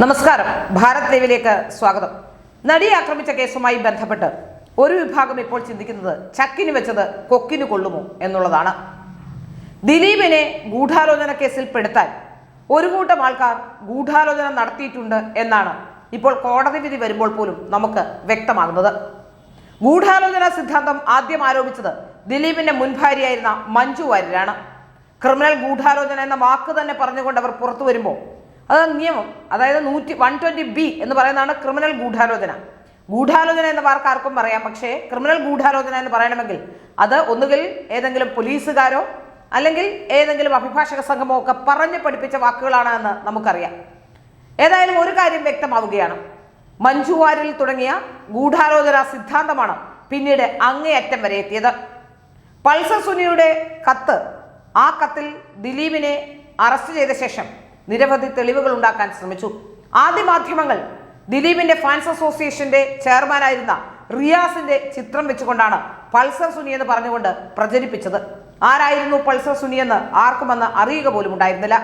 നമസ്കാരം. ഭാരത് ലൈവിലേക്ക് സ്വാഗതം. നടിയെ ആക്രമിച്ച കേസുമായി ബന്ധപ്പെട്ട് ഒരു വിഭാഗം ഇപ്പോൾ ചിന്തിക്കുന്നത് ചക്കിന് വെച്ചത് കൊക്കിന് കൊള്ളുമോ എന്നുള്ളതാണ്. ദിലീപിനെ ഗൂഢാലോചന കേസിൽ പെടുത്താൻ ഒരു കൂട്ടം ആൾക്കാർ ഗൂഢാലോചന നടത്തിയിട്ടുണ്ട് എന്നാണ് ഇപ്പോൾ കോടതി വിധി വരുമ്പോൾ പോലും നമുക്ക് വ്യക്തമാകുന്നത്. ഗൂഢാലോചന സിദ്ധാന്തം ആദ്യം ആരോപിച്ചത് ദിലീപിന്റെ മുൻ ഭാര്യയായിരുന്ന മഞ്ജു വാര്യരാണ്. ക്രിമിനൽ ഗൂഢാലോചന എന്ന വാക്ക് തന്നെ പറഞ്ഞുകൊണ്ട് അവർ പുറത്തു വരുമ്പോൾ അത് നിയമം അതായത് നൂറ്റി വൺ ട്വന്റി ബി എന്ന് പറയുന്നതാണ് ക്രിമിനൽ ഗൂഢാലോചന. ഗൂഢാലോചന എന്ന വാർക്ക് ആർക്കും പറയാം പക്ഷേ ക്രിമിനൽ ഗൂഢാലോചന എന്ന് പറയണമെങ്കിൽ അത് ഒന്നുകിൽ ഏതെങ്കിലും പോലീസുകാരോ അല്ലെങ്കിൽ ഏതെങ്കിലും അഭിഭാഷക സംഘമോ ഒക്കെ പറഞ്ഞ് പഠിപ്പിച്ച വാക്കുകളാണ് എന്ന് നമുക്കറിയാം. ഏതായാലും ഒരു കാര്യം വ്യക്തമാവുകയാണ്. മഞ്ജു വാര്യൽ തുടങ്ങിയ ഗൂഢാലോചന സിദ്ധാന്തമാണ് പിന്നീട് അങ്ങേയറ്റം വരെ എത്തിയത്. പൾസർ സുനിയുടെ കത്ത് ആ കത്തിൽ ദിലീപിനെ അറസ്റ്റ് ചെയ്ത ശേഷം നിരവധി തെളിവുകൾ ഉണ്ടാക്കാൻ ശ്രമിച്ചു. ആദ്യ മാധ്യമങ്ങൾ ദിലീപിന്റെ ഫാൻസ് അസോസിയേഷന്റെ ചെയർമാനായിരുന്ന റിയാസിന്റെ ചിത്രം വെച്ചുകൊണ്ടാണ് പൾസർ സുനി എന്ന് പറഞ്ഞുകൊണ്ട് പ്രചരിപ്പിച്ചത്. ആരായിരുന്നു പൾസർ സുനി എന്ന് ആർക്കും അന്ന് അറിയുക പോലും ഉണ്ടായിരുന്നില്ല.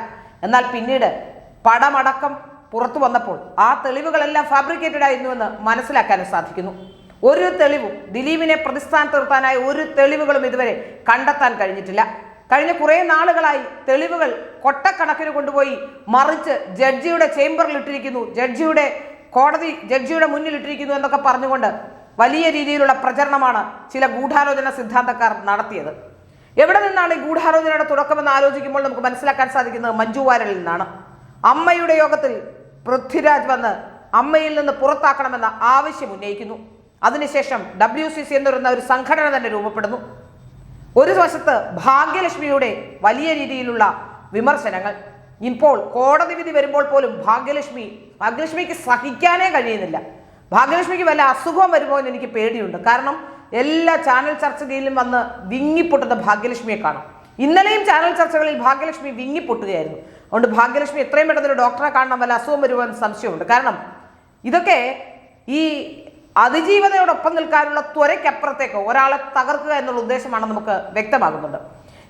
എന്നാൽ പിന്നീട് പടമടക്കം പുറത്തു വന്നപ്പോൾ ആ തെളിവുകളെല്ലാം ഫാബ്രിക്കേറ്റഡ് ആയിരുന്നുവെന്ന് മനസ്സിലാക്കാനും സാധിക്കുന്നു. ഒരു തെളിവും ദിലീപിനെ പ്രതിസ്ഥാനത്ത് നിർത്താനായ ഒരു തെളിവുകളും ഇതുവരെ കണ്ടെത്താൻ കഴിഞ്ഞിട്ടില്ല. കഴിഞ്ഞ കുറേ നാളുകളായി തെളിവുകൾ കൊട്ടക്കണക്കിന് കൊണ്ടുപോയി മറിച്ച് ജഡ്ജിയുടെ ചേംബറിൽ ഇട്ടിരിക്കുന്നു. ജഡ്ജിയുടെ കോടതി ജഡ്ജിയുടെ മുന്നിൽ ഇട്ടിരിക്കുന്നു എന്നൊക്കെ പറഞ്ഞുകൊണ്ട് വലിയ രീതിയിലുള്ള പ്രചരണമാണ് ചില ഗൂഢാലോചന സിദ്ധാന്തക്കാർ നടത്തിയത്. എവിടെ നിന്നാണ് ഈ ഗൂഢാലോചനയുടെ തുടക്കമെന്ന് ആലോചിക്കുമ്പോൾ നമുക്ക് മനസ്സിലാക്കാൻ സാധിക്കുന്നത് മഞ്ജു നിന്നാണ്. അമ്മയുടെ യോഗത്തിൽ പൃഥ്വിരാജ് വന്ന് അമ്മയിൽ നിന്ന് പുറത്താക്കണമെന്ന ആവശ്യം ഉന്നയിക്കുന്നു. അതിനുശേഷം ഡബ്ല്യു സി സി എന്ന് പറയുന്ന ഒരു സംഘടന തന്നെ രൂപപ്പെടുന്നു. ഒരു വശത്ത് ഭാഗ്യലക്ഷ്മിയുടെ വലിയ രീതിയിലുള്ള വിമർശനങ്ങൾ. ഇപ്പോൾ കോടതി വിധി വരുമ്പോൾ പോലും ഭാഗ്യലക്ഷ്മി ഭാഗ്യലക്ഷ്മിക്ക് സഹിക്കാനേ കഴിയുന്നില്ല. ഭാഗ്യലക്ഷ്മിക്ക് വല്ല അസുഖം വരുമോ എന്ന് എനിക്ക് പേടിയുണ്ട്. കാരണം എല്ലാ ചാനൽ ചർച്ചകളിലും വന്ന് വിങ്ങിപ്പൊട്ടുന്ന ഭാഗ്യലക്ഷ്മിയെ കാണാം. ഇന്നലെയും ചാനൽ ചർച്ചകളിൽ ഭാഗ്യലക്ഷ്മി വിങ്ങിപ്പൊട്ടുകയായിരുന്നു. അതുകൊണ്ട് ഭാഗ്യലക്ഷ്മി എത്രയും പെട്ടെന്ന് ഒരു ഡോക്ടറെ കാണണം വല്ല അസുഖം വരുമോ എന്ന് സംശയമുണ്ട്. കാരണം ഇതൊക്കെ ഈ അതിജീവതയോടൊപ്പം നിൽക്കാനുള്ള ത്വരയ്ക്കപ്പുറത്തേക്ക് ഒരാളെ തകർക്കുക എന്നുള്ള ഉദ്ദേശമാണ് നമുക്ക് വ്യക്തമാകുന്നത്.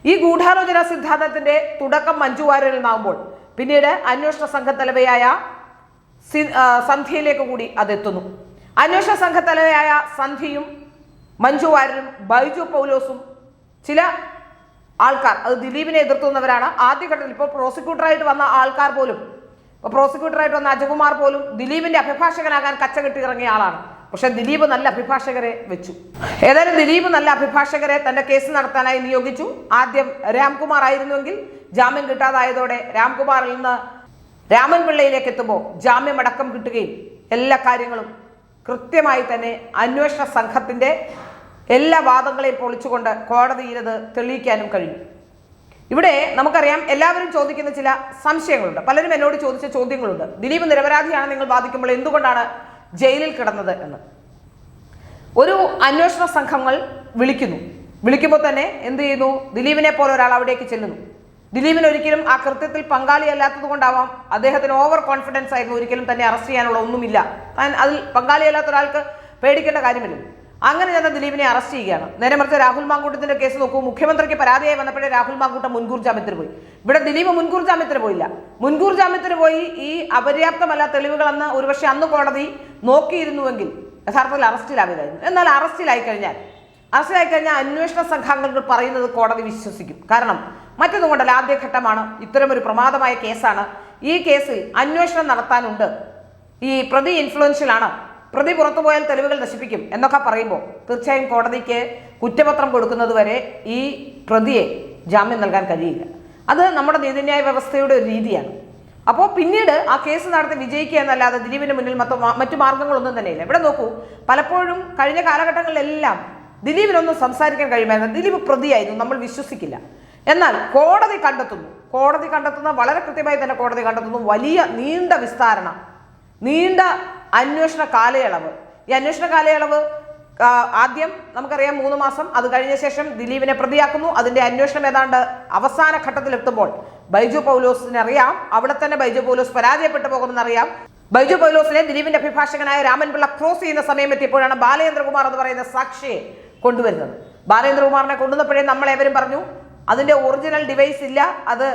ഈ ഗൂഢാലോചന സിദ്ധാന്തത്തിന്റെ തുടക്കം മഞ്ജു വാര്യരിൽ നിന്നാകുമ്പോൾ പിന്നീട് അന്വേഷണ സംഘ തലവയായ സി- ആ, സന്ധ്യയിലേക്ക് കൂടി അതെത്തുന്നു. അന്വേഷണ സംഘ തലവയായ സന്ധ്യയും മഞ്ജു വാര്യരും ബൈജു പൗലോസും ചില ആൾക്കാർ അത് ദിലീപിനെ എതിർത്തുന്നവരാണ്. ആദ്യഘട്ടത്തിൽ ഇപ്പോൾ പ്രോസിക്യൂട്ടറായിട്ട് വന്ന ആൾക്കാർ പോലും ഇപ്പോൾ പ്രോസിക്യൂട്ടറായിട്ട് വന്ന അജകുമാർ പോലും ദിലീപിന്റെ അഭിഭാഷകനാകാൻ കച്ചകെട്ടി ഇറങ്ങിയ ആളാണ്. പക്ഷെ ദിലീപ് നല്ല അഭിഭാഷകരെ വെച്ചു. ഏതായാലും ദിലീപ് നല്ല അഭിഭാഷകരെ തന്റെ കേസ് നടത്താനായി നിയോഗിച്ചു. ആദ്യം രാംകുമാർ ആയിരുന്നുവെങ്കിൽ ജാമ്യം കിട്ടാതായതോടെ രാംകുമാറിൽ നിന്ന് രാമൻ പിള്ളയിലേക്ക് എത്തുമ്പോൾ ജാമ്യമടക്കം കിട്ടുകയും എല്ലാ കാര്യങ്ങളും കൃത്യമായി തന്നെ അന്വേഷണ സംഘത്തിന്റെ എല്ലാ വാദങ്ങളെയും പൊളിച്ചുകൊണ്ട് കോടതിയിൽ അത് തെളിയിക്കാനും കഴിഞ്ഞു. ഇവിടെ നമുക്കറിയാം എല്ലാവരും ചോദിക്കുന്ന ചില സംശയങ്ങളുണ്ട്. പലരും എന്നോട് ചോദിച്ച ചോദ്യങ്ങളുണ്ട്. ദിലീപ് നിരപരാധിയാണ് നിങ്ങൾ വാദിക്കുമ്പോൾ എന്തുകൊണ്ടാണ് ജയിലിൽ കിടന്നത് എന്ന്. ഒരു അന്വേഷണ സംഘങ്ങൾ വിളിക്കുന്നു. വിളിക്കുമ്പോൾ തന്നെ എന്ത് ചെയ്യുന്നു? ദിലീപിനെ പോലെ ഒരാൾ അവിടേക്ക് ചെല്ലുന്നു. ദിലീപിന് ഒരിക്കലും ആ കൃത്യത്തിൽ പങ്കാളിയല്ലാത്തത് കൊണ്ടാവാം അദ്ദേഹത്തിന് ഓവർ കോൺഫിഡൻസ് ആയിരുന്നു. ഒരിക്കലും തന്നെ അറസ്റ്റ് ചെയ്യാനുള്ള ഒന്നുമില്ല. താൻ അതിൽ പങ്കാളിയല്ലാത്ത ഒരാൾക്ക് പേടിക്കേണ്ട കാര്യമില്ല. അങ്ങനെ തന്നെ ദിലീപിനെ അറസ്റ്റ് ചെയ്യുകയാണ്. നേരെ മറിച്ച് രാഹുൽ മാങ്കൂട്ടത്തിന്റെ കേസ് നോക്കൂ. മുഖ്യമന്ത്രിക്ക് പരാതിയായി വന്നപ്പോഴേ രാഹുൽ മാങ്കൂട്ടം മുൻകൂർ ജാമ്യത്തിന് പോയി. ഇവിടെ ദിലീപ് മുൻകൂർ ജാമ്യത്തിന് പോയില്ല. മുൻകൂർ ജാമ്യത്തിന് പോയി ഈ അപര്യാപ്തമല്ല തെളിവുകളെന്ന് ഒരുപക്ഷെ അന്ന് കോടതി നോക്കിയിരുന്നുവെങ്കിൽ യഥാർത്ഥത്തിൽ അറസ്റ്റിലാവില്ലായിരുന്നു എന്നാൽ അറസ്റ്റിലായി കഴിഞ്ഞാൽ അറസ്റ്റിലായി കഴിഞ്ഞാൽ അന്വേഷണ സംഘാംഗങ്ങൾ പറയുന്നത് കോടതി വിശ്വസിക്കും. കാരണം മറ്റൊന്നും കൊണ്ടല്ല. ആദ്യഘട്ടമാണ് ഇത്തരമൊരു പ്രമാദമായ കേസാണ്. ഈ കേസിൽ അന്വേഷണം നടത്താനുണ്ട്. ഈ പ്രതി ഇൻഫ്ലുവൻഷ്യൽ ആണ്. പ്രതി പുറത്തു പോയാൽ തെളിവുകൾ നശിപ്പിക്കും എന്നൊക്കെ പറയുമ്പോൾ തീർച്ചയായും കോടതിക്ക് കുറ്റപത്രം കൊടുക്കുന്നത് വരെ ഈ പ്രതിയെ ജാമ്യം നൽകാൻ കഴിയില്ല. അത് നമ്മുടെ നീതിന്യായ വ്യവസ്ഥയുടെ ഒരു രീതിയാണ്. അപ്പോൾ പിന്നീട് ആ കേസ് നടത്തി വിജയിക്കുക എന്നല്ലാതെ ദിലീപിന് മുന്നിൽ മറ്റു മറ്റു മാർഗങ്ങളൊന്നും തന്നെയില്ല. ഇവിടെ നോക്കൂ പലപ്പോഴും കഴിഞ്ഞ കാലഘട്ടങ്ങളിലെല്ലാം ദിലീപിനൊന്നും സംസാരിക്കാൻ കഴിയുമായിരുന്നു ദിലീപ് പ്രതിയായിരുന്നു നമ്മൾ വിശ്വസിക്കില്ല. എന്നാൽ കോടതി കണ്ടെത്തുന്നു. കോടതി കണ്ടെത്തുന്ന വളരെ കൃത്യമായി തന്നെ കോടതി കണ്ടെത്തുന്നു. വലിയ നീണ്ട വിസ്താരണ നീണ്ട അന്വേഷണ കാലയളവ്. ഈ അന്വേഷണ കാലയളവ് ആദ്യം നമുക്കറിയാം മൂന്ന് മാസം അത് കഴിഞ്ഞ ശേഷം ദിലീപിനെ പ്രതിയാക്കുന്നു. അതിന്റെ അന്വേഷണം ഏതാണ്ട് അവസാന ഘട്ടത്തിലെത്തുമ്പോൾ ബൈജു പൗലോസിനെ അറിയാം. അവിടെ തന്നെ ബൈജു പൗലോസ് പരാജയപ്പെട്ടു പോകുമെന്നറിയാം. ബൈജു പൗലോസിനെ ദിലീപിന്റെ അഭിഭാഷകനായ രാമൻപിള്ള ക്രോസ് ചെയ്യുന്ന സമയം എത്തിയപ്പോഴാണ് ബാലേന്ദ്രകുമാർ എന്ന് പറയുന്ന സാക്ഷിയെ കൊണ്ടുവരുന്നത്. ബാലേന്ദ്രകുമാറിനെ കൊണ്ടുവന്നപ്പോഴേ നമ്മളേവരും പറഞ്ഞു അതിന്റെ ഒറിജിനൽ ഡിവൈസ് ഇല്ല അത്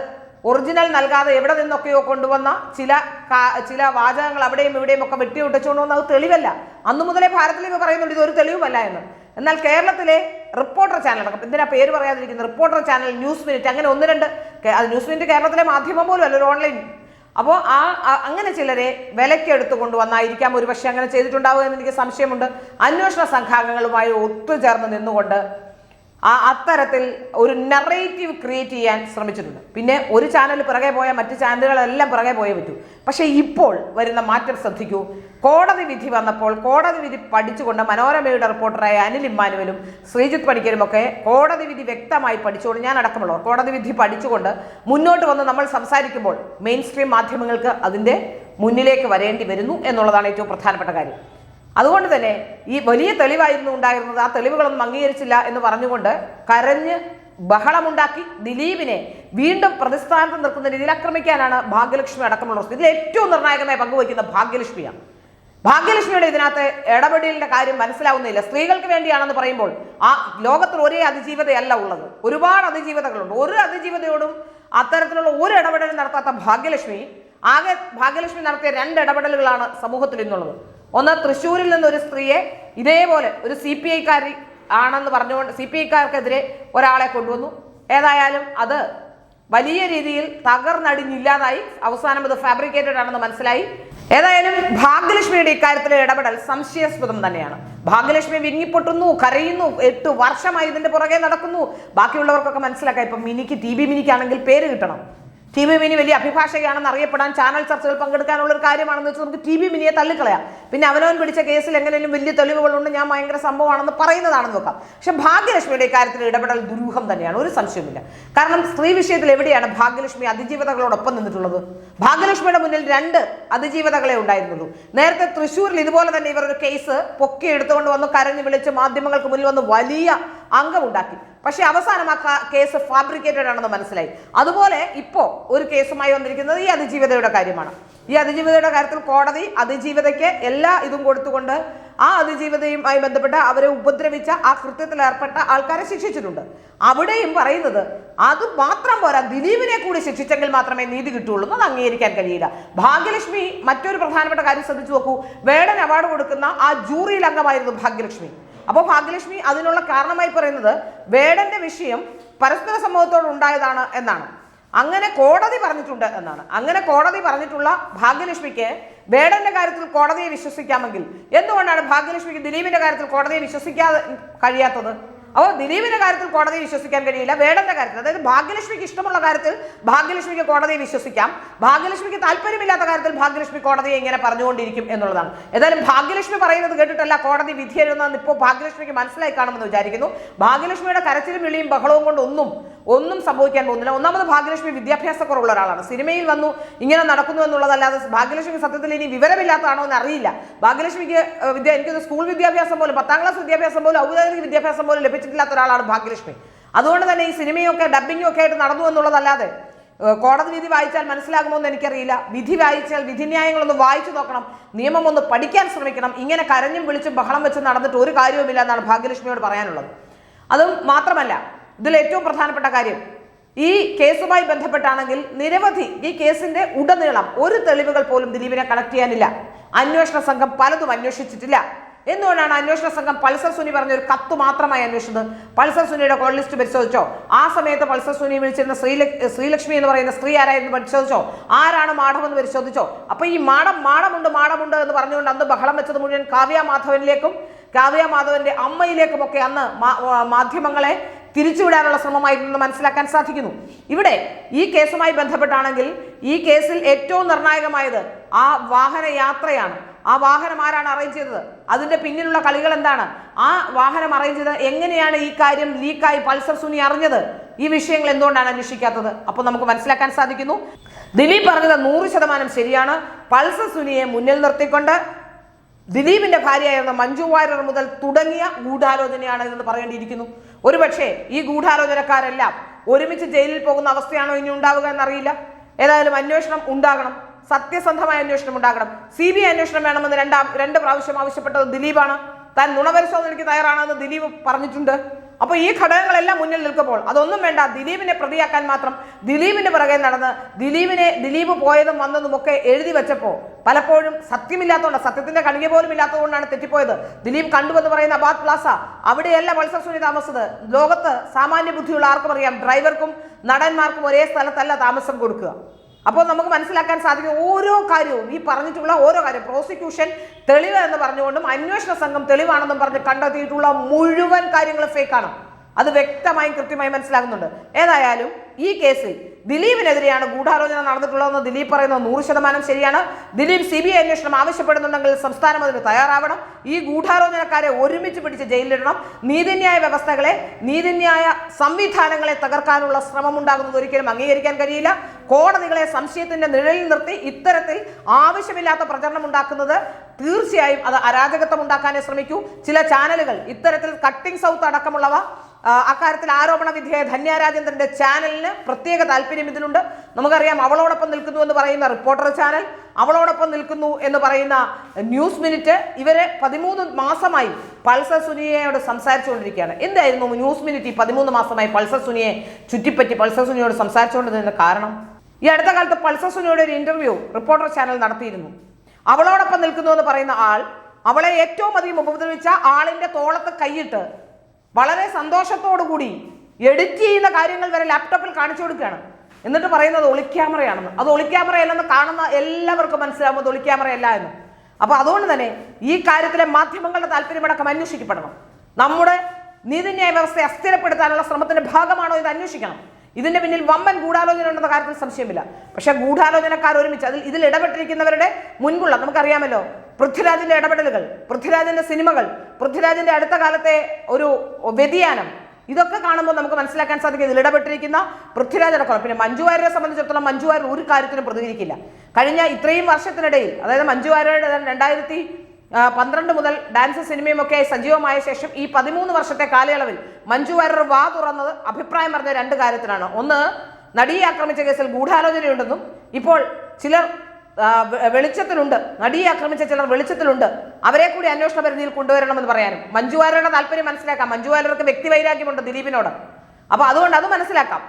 ഒറിജിനൽ നൽകാതെ എവിടെ നിന്നൊക്കെയോ കൊണ്ടുവന്ന ചില ചില വാചകങ്ങൾ അവിടെയും ഇവിടെയും ഒക്കെ വെട്ടി വന്ന അത് തെളിവല്ല. അന്നു മുതലേ ഭാരതത്തിൽ പറയുന്നുണ്ട് ഇതൊരു തെളിവുമല്ല എന്ന്. എന്നാൽ കേരളത്തിലെ റിപ്പോർട്ടർ ചാനൽ എന്തിനാ പേര് പറയാതിരിക്കുന്നത്? റിപ്പോർട്ടർ ചാനൽ ന്യൂസ് മിനിറ്റ് അങ്ങനെ ഒന്ന് രണ്ട് അത് ന്യൂസ് മിനിറ്റ് കേരളത്തിലെ മാധ്യമം പോലും അല്ല ഒരു ഓൺലൈൻ. അപ്പോൾ ആ അങ്ങനെ ചിലരെ വിലക്കെടുത്തു കൊണ്ടുവന്നായിരിക്കാം ഒരു പക്ഷേ അങ്ങനെ ചെയ്തിട്ടുണ്ടാവുക എന്ന് എനിക്ക് സംശയമുണ്ട്. അന്വേഷണ സംഘാംഗങ്ങളുമായി ഒത്തുചേർന്ന് നിന്നുകൊണ്ട് ആ അത്തരത്തിൽ ഒരു നറേറ്റീവ് ക്രിയേറ്റ് ചെയ്യാൻ ശ്രമിച്ചിട്ടുണ്ട്. പിന്നെ ഒരു ചാനൽ പിറകെ പോയ മറ്റ് ചാനലുകളെല്ലാം പിറകെ പോയേ പറ്റൂ. പക്ഷേ ഇപ്പോൾ വരുന്ന മാറ്റം ശ്രദ്ധിക്കൂ. കോടതി വിധി വന്നപ്പോൾ കോടതി വിധി പഠിച്ചുകൊണ്ട് മനോരമയുടെ റിപ്പോർട്ടറായ അനിൽ ഇമ്മാനുവലും ശ്രീജിത്ത് പണിക്കരും ഒക്കെ കോടതി വിധി വ്യക്തമായി പഠിച്ചുകൊണ്ട് ഞാൻ അടക്കമുള്ളവർ കോടതി വിധി പഠിച്ചുകൊണ്ട് മുന്നോട്ട് വന്ന് നമ്മൾ സംസാരിക്കുമ്പോൾ മെയിൻ സ്ട്രീം മാധ്യമങ്ങൾക്ക് അതിന്റെ മുന്നിലേക്ക് വരേണ്ടി വരുന്നു എന്നുള്ളതാണ് ഏറ്റവും പ്രധാനപ്പെട്ട കാര്യം. അതുകൊണ്ട് തന്നെ ഈ വലിയ തെളിവായിരുന്നു ഉണ്ടായിരുന്നത്. ആ തെളിവുകളൊന്നും അംഗീകരിച്ചില്ല എന്ന് പറഞ്ഞുകൊണ്ട് കരഞ്ഞ് ബഹളമുണ്ടാക്കി ദിലീപിനെ വീണ്ടും പ്രതിസ്ഥാനത്ത് നിർത്തുന്ന രീതിയിൽ ആക്രമിക്കാനാണ് ഭാഗ്യലക്ഷ്മി അടക്കമുള്ള ഇതിൽ ഏറ്റവും നിർണായകമായി പങ്കുവയ്ക്കുന്ന ഭാഗ്യലക്ഷ്മിയാണ്. ഭാഗ്യലക്ഷ്മിയുടെ ഇതിനകത്ത് ഇടപെടലിന്റെ കാര്യം മനസ്സിലാവുന്നില്ല. സ്ത്രീകൾക്ക് വേണ്ടിയാണെന്ന് പറയുമ്പോൾ ആ ലോകത്തിൽ ഒരേ അതിജീവതയല്ല ഉള്ളത്. ഒരുപാട് അതിജീവതകളുണ്ട്. ഒരു അതിജീവതയോടും അത്തരത്തിലുള്ള ഒരു ഇടപെടലും നടത്താത്ത ഭാഗ്യലക്ഷ്മി ആകെ ഭാഗ്യലക്ഷ്മി നടത്തിയ രണ്ട് ഇടപെടലുകളാണ് സമൂഹത്തിൽ ഇന്നുള്ളത്. ഒന്ന് തൃശ്ശൂരിൽ നിന്ന് ഒരു സ്ത്രീയെ ഇതേപോലെ ഒരു സി പി ഐക്കാരി ആണെന്ന് പറഞ്ഞുകൊണ്ട് സി പി ഐക്കാർക്കെതിരെ ഒരാളെ കൊണ്ടുവന്നു. ഏതായാലും അത് വലിയ രീതിയിൽ തകർന്നടിഞ്ഞില്ലാതായി. അവസാനം ഇത് ഫാബ്രിക്കേറ്റഡ് ആണെന്ന് മനസ്സിലായി. ഏതായാലും ഭാഗ്യലക്ഷ്മിയുടെ ഇക്കാര്യത്തിലെ ഇടപെടൽ സംശയാസ്പദം തന്നെയാണ്. ഭാഗ്യലക്ഷ്മി വിങ്ങിപ്പൊട്ടുന്നു കരയുന്നു എട്ട് വർഷമായി ഇതിന്റെ പുറകെ നടക്കുന്നു. ബാക്കിയുള്ളവർക്കൊക്കെ മനസ്സിലാക്കാം. ഇപ്പം മിനിക്ക് ടി ബി മിനിക്കാണെങ്കിൽ പേര് കിട്ടണം. ടി വി മിനി വലിയ അഭിഭാഷകയാണെന്ന് അറിയപ്പെടാൻ ചാനൽ ചർച്ചകൾ പങ്കെടുക്കാനുള്ള ഒരു കാര്യമാണെന്ന് വെച്ചാൽ നമുക്ക് ടി വി മിനിയെ തള്ളിക്കളയാം. പിന്നെ അവനവൻ പിടിച്ച കേസിൽ എങ്ങനെയും വലിയ തെളിവുകളുണ്ട് ഞാൻ ഭയങ്കര സംഭവമാണെന്ന് പറയുന്നതാണെന്ന് നോക്കാം പക്ഷെ ഭാഗ്യലക്ഷ്മിയുടെ കാര്യത്തിൽ ഇടപെടൽ ദുരൂഹം തന്നെയാണ് ഒരു സംശയമില്ല കാരണം സ്ത്രീ വിഷയത്തിൽ എവിടെയാണ് ഭാഗ്യലക്ഷ്മി അതിജീവിതകളോടൊപ്പം നിന്നിട്ടുള്ളത്? ഭാഗ്യലക്ഷ്മിയുടെ മുന്നിൽ രണ്ട് അതിജീവിതകളെ ഉണ്ടായിരുന്നുള്ളൂ. നേരത്തെ തൃശ്ശൂരിൽ ഇതുപോലെ തന്നെ ഇവർ ഒരു കേസ് പൊക്കി എടുത്തുകൊണ്ട് വന്ന് കരഞ്ഞു വിളിച്ച് മാധ്യമങ്ങൾക്ക് മുന്നിൽ വന്ന് വലിയ അംഗമുണ്ടാക്കി. പക്ഷേ അവസാനം ആ കേസ് ഫാബ്രിക്കേറ്റഡ് ആണെന്ന് മനസ്സിലായി. അതുപോലെ ഇപ്പോൾ ഒരു കേസുമായി വന്നിരിക്കുന്നത് ഈ അതിജീവിതയുടെ കാര്യമാണ്. ഈ അതിജീവിതയുടെ കാര്യത്തിൽ കോടതി അതിജീവിതയ്ക്ക് എല്ലാ ഇതും കൊടുത്തുകൊണ്ട് ആ അതിജീവിതയുമായി ബന്ധപ്പെട്ട് അവരെ ഉപദ്രവിച്ച ആ കൃത്യത്തിൽ ഏർപ്പെട്ട ആൾക്കാരെ ശിക്ഷിച്ചിട്ടുണ്ട്. അവിടെയും പറയുന്നത് അത് മാത്രം പോരാ ദിലീപിനെ കൂടി ശിക്ഷിച്ചെങ്കിൽ മാത്രമേ നീതി കിട്ടുള്ളൂ. എന്ന് അംഗീകരിക്കാൻ കഴിയില്ല. ഭാഗ്യലക്ഷ്മി മറ്റൊരു പ്രധാനപ്പെട്ട കാര്യം ശ്രദ്ധിച്ചു നോക്കൂ. വേടൻ അവാർഡ് കൊടുക്കുന്ന ആ ജൂറിയിൽ അംഗമായിരുന്നു ഭാഗ്യലക്ഷ്മി. അപ്പോൾ ഭാഗ്യലക്ഷ്മി അതിനുള്ള കാരണമായി പറയുന്നത് വേടന്റെ വിഷയം പരസ്പര സമൂഹത്തോട് ഉണ്ടായതാണ് എന്നാണ്. അങ്ങനെ കോടതി പറഞ്ഞിട്ടുണ്ട് എന്നാണ്. അങ്ങനെ കോടതി പറഞ്ഞിട്ടുള്ള ഭാഗ്യലക്ഷ്മിക്ക് വേടന്റെ കാര്യത്തിൽ കോടതിയെ വിശ്വസിക്കാമെങ്കിൽ എന്തുകൊണ്ടാണ് ഭാഗ്യലക്ഷ്മിക്ക് ദിലീപിന്റെ കാര്യത്തിൽ കോടതിയെ വിശ്വസിക്കാതെ കഴിയാത്തത്? അപ്പോൾ ദിലീപിന്റെ കാര്യത്തിൽ കോടതിയെ വിശ്വസിക്കാൻ കഴിയില്ല. വേടന്റെ കാര്യത്തിൽ. അതായത് ഭാഗ്യലക്ഷ്മിക്ക് ഇഷ്ടമുള്ള കാര്യത്തിൽ ഭാഗ്യലക്ഷ്മിക്ക് കോടതിയെ വിശ്വസിക്കാം. ഭാഗ്യലക്ഷ്മിക്ക് താല്പര്യമില്ലാത്ത കാര്യത്തിൽ ഭാഗ്യലക്ഷ്മി കോടതിയെ ഇങ്ങനെ പറഞ്ഞുകൊണ്ടിരിക്കും എന്നുള്ളതാണ്. ഏതായാലും ഭാഗ്യലക്ഷ്മി പറയുന്നത് കേട്ടിട്ടല്ല കോടതി വിധി എഴുതുന്നതെന്ന് ഇപ്പോൾ ഭാഗ്യലക്ഷ്മിക്ക് മനസ്സിലായി കാണുമെന്ന് വിചാരിക്കുന്നു. ഭാഗ്യലക്ഷ്മിയുടെ കരച്ചിലും വിളിയും ബഹളവും കൊണ്ട് ഒന്നും ഒന്നും സംഭവിക്കാൻ പോകുന്നില്ല. ഒന്നാമത് ഭാഗ്യലക്ഷ്മി വിദ്യാഭ്യാസക്കുറവുള്ള ഒരാളാണ്. സിനിമയിൽ വന്നു ഇങ്ങനെ നടക്കുന്നു എന്നുള്ളതല്ലാതെ ഭാഗ്യലക്ഷ്മി സത്യത്തിൽ ഇനി വിവരമില്ലാത്തതാണോ എന്ന് അറിയില്ല ഭാഗ്യലക്ഷ്മിക്ക് വിദ്യ എനിക്കൊന്ന് സ്കൂൾ വിദ്യാഭ്യാസം പോലും പത്താം ക്ലാസ് വിദ്യാഭ്യാസം പോലും ഔദ്യോഗിക വിദ്യാഭ്യാസം പോലും ലഭിച്ചിട്ടില്ലാത്ത ഒരാളാണ് ഭാഗ്യലക്ഷ്മി. അതുകൊണ്ട് തന്നെ ഈ സിനിമയൊക്കെ ഡബിങ്ങും ഒക്കെ ആയിട്ട് നടന്നു എന്നുള്ളതല്ലാതെ കോടതി വിധി വായിച്ചാൽ മനസ്സിലാകുമോന്ന് എനിക്കറിയില്ല. വിധി വായിച്ചാൽ വിധിന്യായങ്ങളൊന്ന് വായിച്ചു നോക്കണം. നിയമം ഒന്ന് പഠിക്കാൻ ശ്രമിക്കണം. ഇങ്ങനെ കരഞ്ഞും വിളിച്ചും ബഹളം വെച്ച് നടന്നിട്ട് ഒരു കാര്യവുമില്ല എന്നാണ് ഭാഗ്യലക്ഷ്മിയോട് പറയാനുള്ളത്. അതും മാത്രമല്ല ഇതിൽ ഏറ്റവും പ്രധാനപ്പെട്ട കാര്യം ഈ കേസുമായി ബന്ധപ്പെട്ടാണെങ്കിൽ നിരവധി ഈ കേസിന്റെ ഉടനീളം ഒരു തെളിവുകൾ പോലും ദിലീപിനെ കണക്ട് ചെയ്യാനില്ല. അന്വേഷണ സംഘം പലതും അന്വേഷിച്ചിട്ടില്ല. എന്തുകൊണ്ടാണ് അന്വേഷണ സംഘം പൾസർ സുനി പറഞ്ഞ ഒരു കത്ത് മാത്രമായി അന്വേഷിച്ചത്? പൾസർ സുനിയുടെ കോൾ ലിസ്റ്റ് പരിശോധിച്ചോ? ആ സമയത്ത് പൾസർ സുനി വിളിച്ചിരുന്ന ശ്രീല ശ്രീലക്ഷ്മി എന്ന് പറയുന്ന സ്ത്രീ ആരായിരുന്നു പരിശോധിച്ചോ? ആരാണ് മാഡമെന്ന് പരിശോധിച്ചോ? അപ്പൊ ഈ മാഡം മാഡമുണ്ട് മാഡമുണ്ട് എന്ന് പറഞ്ഞുകൊണ്ട് അന്ന് ബഹളം വെച്ചത് മുഴുവൻ കാവ്യ മാധവനിലേക്കും കാവ്യ മാധവന്റെ അമ്മയിലേക്കുമൊക്കെ അന്ന് മാധ്യമങ്ങളെ തിരിച്ചുവിടാനുള്ള ശ്രമമായിരുന്നു മനസ്സിലാക്കാൻ സാധിക്കുന്നു. ഇവിടെ ഈ കേസുമായി ബന്ധപ്പെട്ടാണെങ്കിൽ ഈ കേസിൽ ഏറ്റവും നിർണായകമായത് ആ വാഹന യാത്രയാണ് ആ വാഹനം ആരാണ് അറേഞ്ച് ചെയ്തത്? അതിന്റെ പിന്നിലുള്ള കളികൾ എന്താണ്? ആ വാഹനം അറേഞ്ച് ചെയ്തത് എങ്ങനെയാണ് ഈ കാര്യം ലീക്കായി പൾസർ സുനി അറിഞ്ഞത്? ഈ വിഷയങ്ങൾ എന്തുകൊണ്ടാണ് അന്വേഷിക്കാത്തത്? അപ്പോൾ നമുക്ക് മനസ്സിലാക്കാൻ സാധിക്കുന്നു. ദിലീപ് പറഞ്ഞത് നൂറ് ശതമാനം ശരിയാണ്. പൾസർ സുനിയെ മുന്നിൽ നിർത്തിക്കൊണ്ട് ദിലീപിന്റെ ഭാര്യയായിരുന്ന മഞ്ജു വാര്യർ മുതൽ തുടങ്ങിയ ഗൂഢാലോചനയാണ് എന്ന് പറയേണ്ടിയിരിക്കുന്നു. ഒരുപക്ഷെ ഈ ഗൂഢാലോചനക്കാരെല്ലാം ഒരുമിച്ച് ജയിലിൽ പോകുന്ന അവസ്ഥയാണോ ഇനി ഉണ്ടാവുക എന്നറിയില്ല. ഏതായാലും അന്വേഷണം ഉണ്ടാകണം. സത്യസന്ധമായ അന്വേഷണം ഉണ്ടാകണം. സി ബി ഐ അന്വേഷണം വേണമെന്ന് രണ്ടാം രണ്ട് പ്രാവശ്യം ആവശ്യപ്പെട്ടത് ദിലീപാണ്. താൻ നുണപരിശോധനയ്ക്ക് തയ്യാറാണെന്ന് ദിലീപ് പറഞ്ഞിട്ടുണ്ട്. അപ്പോൾ ഈ ഘടകങ്ങളെല്ലാം മുന്നിൽ നിൽക്കുമ്പോൾ അതൊന്നും വേണ്ട. ദിലീപിനെ പ്രതിയാക്കാൻ മാത്രം ദിലീപിന്റെ പിറകെ നടന്ന് ദിലീപിനെ ദിലീപ് പോയതും വന്നതും ഒക്കെ എഴുതി വെച്ചപ്പോൾ പലപ്പോഴും സത്യമില്ലാത്തതുകൊണ്ട് സത്യത്തിന്റെ കണിക പോലും ഇല്ലാത്തതുകൊണ്ടാണ് തെറ്റിപ്പോയത്. ദിലീപ് കണ്ടുവെന്ന് പറയുന്ന അബാദ് പ്ലാസ അവിടെയല്ല മത്സര സുനി താമസത് ലോകത്ത് സാമാന്യ ബുദ്ധിയുള്ള ആർക്കും അറിയാം. ഡ്രൈവർക്കും നടന്മാർക്കും ഒരേ സ്ഥലത്തല്ല താമസം കൊടുക്കുക. അപ്പോൾ നമുക്ക് മനസ്സിലാക്കാൻ സാധിക്കും ഓരോ കാര്യവും ഈ പറഞ്ഞിട്ടുള്ള ഓരോ കാര്യം. പ്രോസിക്യൂഷൻ തെളിവ് എന്ന് പറഞ്ഞുകൊണ്ടും അന്വേഷണ സംഘം തെളിവാണെന്നും പറഞ്ഞ് കണ്ടെത്തിയിട്ടുള്ള മുഴുവൻ കാര്യങ്ങളും ഫേക്കാണ് അത് വ്യക്തമായും കൃത്യമായും മനസ്സിലാകുന്നുണ്ട്. ഏതായാലും ഈ കേസിൽ ദിലീപിനെതിരെയാണ് ഗൂഢാലോചന നടന്നിട്ടുള്ളതെന്ന് ദിലീപ് പറയുന്നത് നൂറ് ശതമാനം ശരിയാണ്. ദിലീപ് സി ബി ഐ അന്വേഷണം ആവശ്യപ്പെടുന്നുണ്ടെങ്കിൽ സംസ്ഥാനം അതിന് തയ്യാറാവണം. ഈ ഗൂഢാലോചനക്കാരെ ഒരുമിച്ച് പിടിച്ച് ജയിലിലിടണം. നീതിന്യായ വ്യവസ്ഥകളെ നീതിന്യായ സംവിധാനങ്ങളെ തകർക്കാനുള്ള ശ്രമം ഉണ്ടാകുന്നത് ഒരിക്കലും അംഗീകരിക്കാൻ കഴിയില്ല. കോടതികളെ സംശയത്തിന്റെ നിഴലിൽ നിർത്തി ഇത്തരത്തിൽ ആവശ്യമില്ലാത്ത പ്രചരണം ഉണ്ടാക്കുന്നത് തീർച്ചയായും അത് അരാജകത്വം ഉണ്ടാക്കാനേ ശ്രമിക്കൂ. ചില ചാനലുകൾ ഇത്തരത്തിൽ കട്ടിംഗ് സൗത്ത് അടക്കമുള്ളവ അക്കാര്യത്തിൽ ആരോപണ വിധേയ ധന്യ രാജേന്ദ്രന്റെ ചാനലിന് പ്രത്യേക താല്പര്യം ഇതിലുണ്ട്. നമുക്കറിയാം അവളോടൊപ്പം നിൽക്കുന്നു എന്ന് പറയുന്ന റിപ്പോർട്ടർ ചാനൽ അവളോടൊപ്പം നിൽക്കുന്നു എന്ന് പറയുന്ന ന്യൂസ് മിനിറ്റ് ഇവരെ പതിമൂന്ന് മാസമായി പൾസർ സുനിയയോട് സംസാരിച്ചുകൊണ്ടിരിക്കുകയാണ്. എന്തായിരുന്നു ന്യൂസ് മിനിറ്റ് ഈ പതിമൂന്ന് മാസമായി പൾസർ സുനിയെ ചുറ്റിപ്പറ്റി പൾസർ സുനിയോട് സംസാരിച്ചുകൊണ്ടിരുന്നതിന്റെ കാരണം? ഈ അടുത്ത കാലത്ത് പൾസർ സുനിയുടെ ഒരു ഇന്റർവ്യൂ റിപ്പോർട്ടർ ചാനൽ നടത്തിയിരുന്നു. അവളോടൊപ്പം നിൽക്കുന്നു എന്ന് പറയുന്ന ആൾ അവളെ ഏറ്റവും അധികം ഉപദ്രവിച്ച ആളിന്റെ തോളത്ത് കൈയിട്ട് വളരെ കൂടി എഡിറ്റ് ചെയ്യുന്ന കാര്യങ്ങൾ വരെ ലാപ്ടോപ്പിൽ കാണിച്ചു കൊടുക്കുകയാണ്. എന്നിട്ട് പറയുന്നത് ഒളിക്യാമറയാണെന്ന് അത് ഒളിക്യാമറയല്ലെന്ന് കാണുന്ന എല്ലാവർക്കും മനസ്സിലാവും അത് ഒളിക്യാമറയല്ല എന്ന്. അപ്പോൾ അതുകൊണ്ട് തന്നെ ഈ കാര്യത്തിലെ മാധ്യമങ്ങളുടെ താല്പര്യമടക്കം അന്വേഷിക്കപ്പെടണം. നമ്മുടെ നീതിന്യായ വ്യവസ്ഥയെ അസ്ഥിരപ്പെടുത്താനുള്ള ശ്രമത്തിന്റെ ഭാഗമാണോ ഇത് അന്വേഷിക്കണം? ഇതിന്റെ പിന്നിൽ വമ്പൻ ഗൂഢാലോചന ഉണ്ടെന്ന കാര്യത്തിൽ സംശയമില്ല. പക്ഷെ ഗൂഢാലോചനക്കാർ ഒരുമിച്ച് അതിൽ ഇതിൽ ഇടപെട്ടിരിക്കുന്നവരുടെ മുൻപുള്ള നമുക്കറിയാമല്ലോ പൃഥ്വിരാജിന്റെ ഇടപെടലുകൾ പൃഥ്വിരാജിന്റെ സിനിമകൾ പൃഥ്വിരാജിന്റെ അടുത്ത കാലത്തെ ഒരു വ്യതിയാനം ഇതൊക്കെ കാണുമ്പോൾ നമുക്ക് മനസ്സിലാക്കാൻ സാധിക്കും ഇതിൽ ഇടപെട്ടിരിക്കുന്ന പൃഥ്വിരാജ് അടക്കം പിന്നെ മഞ്ജു വാര്യരെ സംബന്ധിച്ചിടത്തോളം മഞ്ജു വാര്യർ ഒരു കാര്യത്തിനും പ്രതികരിക്കില്ല. കഴിഞ്ഞ ഇത്രയും വർഷത്തിനിടയിൽ അതായത് മഞ്ജു രണ്ടായിരത്തി പന്ത്രണ്ട് മുതൽ ഡാൻസ് സിനിമയും ഒക്കെ സജീവമായ ശേഷം ഈ പതിമൂന്ന് വർഷത്തെ കാലയളവിൽ മഞ്ജു വാര്യർ വാ തുറന്നത് അഭിപ്രായം പറഞ്ഞ രണ്ട് കാര്യത്തിലാണ് ഒന്ന് നടിയെ ആക്രമിച്ച കേസിൽ ഗൂഢാലോചനയുണ്ടെന്നും ഇപ്പോൾ ചിലർ വെളിച്ചത്തിലുണ്ട്. നടിയെ ആക്രമിച്ച ചിലർ വെളിച്ചത്തിലുണ്ട്. അവരെ കൂടി അന്വേഷണ പരിധിയിൽ കൊണ്ടുവരണമെന്ന് പറയാനും. മഞ്ജു വാര്യരുടെ താല്പര്യം മനസ്സിലാക്കാം. മഞ്ജു വാര്യർക്ക് വ്യക്തി വൈരാഗ്യമുണ്ട് ദിലീപിനോട്. അപ്പോൾ അതുകൊണ്ട് അത് മനസ്സിലാക്കാം.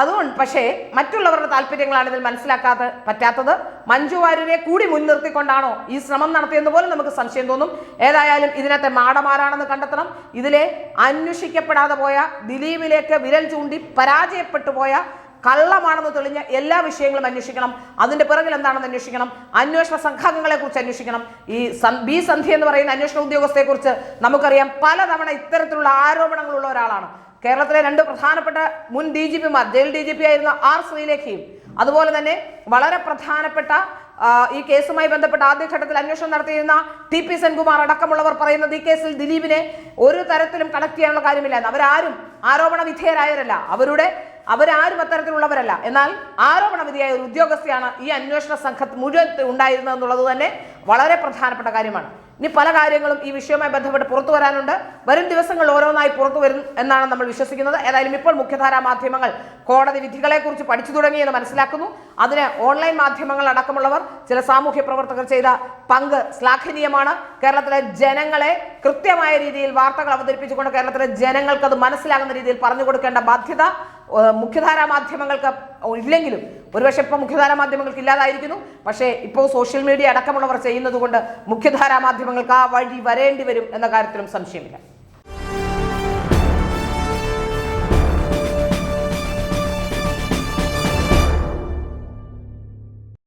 അതുകൊണ്ട് പക്ഷേ മറ്റുള്ളവരുടെ താല്പര്യങ്ങളാണ് ഇതിൽ മനസ്സിലാക്കാതെ പറ്റാത്തത്. മഞ്ജു വാര്യരെ കൂടി മുൻനിർത്തിക്കൊണ്ടാണോ ഈ ശ്രമം നടത്തിയെന്ന് പോലും നമുക്ക് സംശയം തോന്നും. ഏതായാലും ഇതിനകത്തെ മാടമാരാണെന്ന് കണ്ടെത്തണം. ഇതിലെ അന്വേഷിക്കപ്പെടാതെ പോയ ദിലീപിലേക്ക് വിരൽ ചൂണ്ടി പരാജയപ്പെട്ടു പോയ കള്ളമാണെന്ന് തെളിഞ്ഞ എല്ലാ വിഷയങ്ങളും അന്വേഷിക്കണം. അതിന്റെ പിറകിൽ എന്താണെന്ന് അന്വേഷിക്കണം. അന്വേഷണ സംഘാംഗങ്ങളെ കുറിച്ച് അന്വേഷിക്കണം. ഈ ബി സന്ധി എന്ന് പറയുന്ന അന്വേഷണ ഉദ്യോഗസ്ഥയെ കുറിച്ച് നമുക്കറിയാം പലതവണ ഇത്തരത്തിലുള്ള ആരോപണങ്ങളുള്ള ഒരാളാണ്. കേരളത്തിലെ രണ്ട് പ്രധാനപ്പെട്ട മുൻ ഡി ജി പിമാർ ജയിൽ ഡി ജി പി ആയിരുന്ന ആർ ശ്രീലേഖയും അതുപോലെ തന്നെ വളരെ പ്രധാനപ്പെട്ട ഈ കേസുമായി ബന്ധപ്പെട്ട് ആദ്യഘട്ടത്തിൽ അന്വേഷണം നടത്തിയിരുന്ന ടി പി സെൻകുമാർ അടക്കമുള്ളവർ പറയുന്നത് ഈ കേസിൽ ദിലീപിനെ ഒരു തരത്തിലും കണക്ട് ചെയ്യാനുള്ള കാര്യമില്ല എന്ന് അവരാരും ആരോപണ വിധേയരായവരല്ല. അവരുടെ അവരാരും അത്തരത്തിലുള്ളവരല്ല. എന്നാൽ ആരോപണ വിധിയായ ഒരു ഉദ്യോഗസ്ഥയാണ് ഈ അന്വേഷണ സംഘത്ത് മുഴുവൻ ഉണ്ടായിരുന്നത് എന്നുള്ളത് തന്നെ വളരെ പ്രധാനപ്പെട്ട കാര്യമാണ്. ഇനി പല കാര്യങ്ങളും ഈ വിഷയവുമായി ബന്ധപ്പെട്ട് പുറത്തു വരാനുണ്ട്. വരും ദിവസങ്ങൾ ഓരോന്നായി പുറത്തു വരും എന്നാണ് നമ്മൾ വിശ്വസിക്കുന്നത്. ഏതായാലും ഇപ്പോൾ മുഖ്യധാരാ മാധ്യമങ്ങൾ കോടതി വിധികളെ കുറിച്ച് പഠിച്ചു തുടങ്ങിയെന്ന് മനസ്സിലാക്കുന്നു. അതിന് ഓൺലൈൻ മാധ്യമങ്ങൾ അടക്കമുള്ളവർ ചില സാമൂഹ്യ പ്രവർത്തകർ ചെയ്ത പങ്ക് ശ്ലാഘനീയമാണ്. കേരളത്തിലെ ജനങ്ങളെ കൃത്യമായ രീതിയിൽ വാർത്തകൾ അവതരിപ്പിച്ചുകൊണ്ട് കേരളത്തിലെ ജനങ്ങൾക്ക് അത് മനസ്സിലാകുന്ന രീതിയിൽ പറഞ്ഞു കൊടുക്കേണ്ട ബാധ്യത മുഖ്യധാരാ മാധ്യമങ്ങൾക്ക് ഇല്ലെങ്കിലും ഒരുപക്ഷെ ഇപ്പോൾ മുഖ്യധാരാ മാധ്യമങ്ങൾക്ക് ഇല്ലാതായിരിക്കുന്നു. പക്ഷേ ഇപ്പോൾ സോഷ്യൽ മീഡിയ അടക്കമുള്ളവർ ചെയ്യുന്നത് കൊണ്ട് മുഖ്യധാരാ മാധ്യമങ്ങൾക്ക് ആ വഴി വരേണ്ടി വരും എന്ന കാര്യത്തിലും സംശയമില്ല.